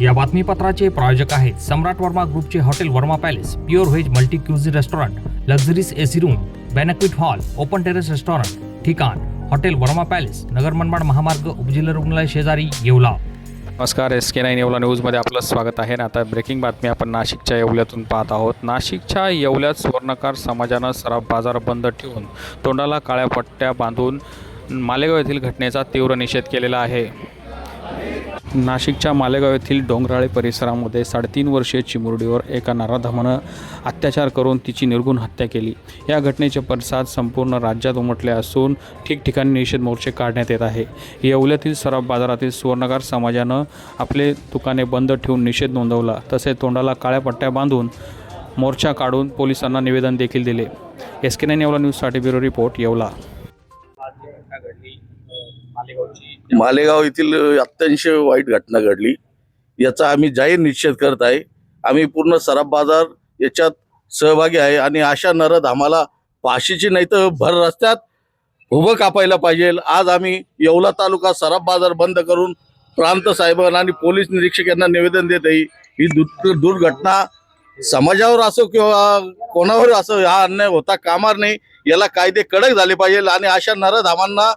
या बातमीपत्राचे प्रायोजक आहेत सम्राट वर्मा ग्रुपचे hotel Verma palace pure veg multi cuisine restaurant luxuries AC room banquet hall open terrace restaurant ठिकाण hotel Verma palace Nagar Manmad महामार्ग उपजिल्हा रुग्णालय शेजारी येवला. नमस्कार एस के नाईन येवला न्यूजमध्ये आपलं स्वागत आहे. ना आता ब्रेकिंग बातमी आपण नाशिकच्या येवल्यातून पाहत आहोत. नाशिकच्या येवल्यात सुवर्णकार समाजानं सराफ बाजार बंद ठेवून तोंडाला काळ्या पट्ट्या बांधून मालेगाव येथील घटनेचा तीव्र निषेध केलेला आहे. नाशिकच्या मालेगाव येथील डोंगराळे परिसरामध्ये साडेतीन वर्षीय चिमुरडीवर एका नराधमानं अत्याचार करून तिची निर्गुण हत्या केली. या घटनेचे पडसाद संपूर्ण राज्यात उमटले असून ठिकठिकाणी निषेध मोर्चे काढण्यात येत आहे. येवल्यातील सराफ बाजारातील सुवर्णकार समाजानं आपले दुकाने बंद ठेवून निषेध नोंदवला. तसेच तोंडाला काळ्या पट्ट्या बांधून मोर्चा काढून पोलिसांना निवेदन देखील दिले. एस के नाईन येवला न्यूजसाठी ब्युरो रिपोर्ट येवला. मालेगाव येथील अत्यंत वाईट घटना घडली. याचा आम्ही जाहीर निषेध करत आहे. आम्ही पूर्ण सराफ बाजार याच्यात सहभागी आहे आणि अशा नरधामाला फाशीची नाही तर भर रस्त्यात उभं कापायला पाहिजे. आज आम्ही येवला तालुका सराफ बाजार बंद करून प्रांत साहेबांना आणि पोलीस निरीक्षक यांना निवेदन देत आहे. ही दु- दुर्घटना समाजावर असो किंवा कोणावर असो हा अन्याय होता कामार नाही. याला कायदे कडक झाले पाहिजे आणि अशा नरधामांना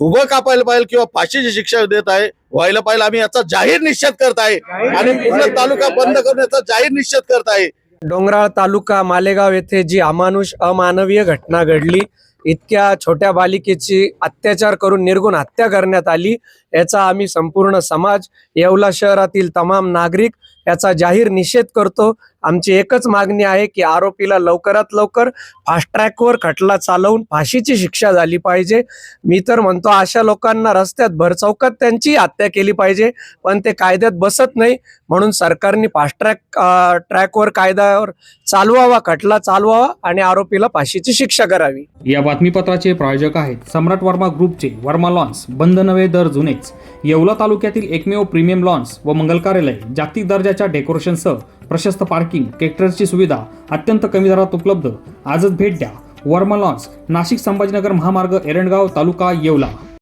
उभं कापायला पाहिजे किंवा फाशीची शिक्षा देत आहे व्हायला पाहिजे. आम्ही याचा जाहीर निषेध करत आहे. आणि पूर्ण तालुका बंद करून याचा जाहीर निषेध करत आहे. डोंगराळ तालुका मालेगाव येथे जी अमानुष अमानवीय घटना घडली इतक्या छोट्या बालिकेची अत्याचार करून निर्गुण हत्या करण्यात आली याचा आम्ही संपूर्ण समाज येवला शहरातील तमाम नागरिक याचा जाहीर निषेध करतो. आमची एकच मागणी आहे की आरोपीला लवकरात लवकर फास्ट ट्रॅकवर खटला चालवून फाशीची शिक्षा झाली पाहिजे. मी तर म्हणतो अशा लोकांना रस्त्यात भरचौकात त्यांची हत्या केली पाहिजे पण ते कायद्यात बसत नाही. म्हणून सरकारने फास्ट ट्रॅक ट्रॅकवर कायद्यावर चालवावा खटला चालवावा आणि आरोपीला फाशीची शिक्षा करावी. या बातमीपत्राचे प्रायोजक आहेत सम्राट वर्मा ग्रुपचे वर्मा लॉन्स बंद नवे दर जुनेच. येवला तालुक्यातील एकमेव प्रीमियम लॉन्स व मंगल कार्यालय जागतिक दर्जाच्या डेकोरेशनसह प्रशस्त पार्किंग ट्रॅक्टरची सुविधा अत्यंत कमी दरात उपलब्ध. आजच भेट द्या. वर्मा लॉन्स नाशिक संभाजीनगर महामार्ग एरंडगाव तालुका येवला.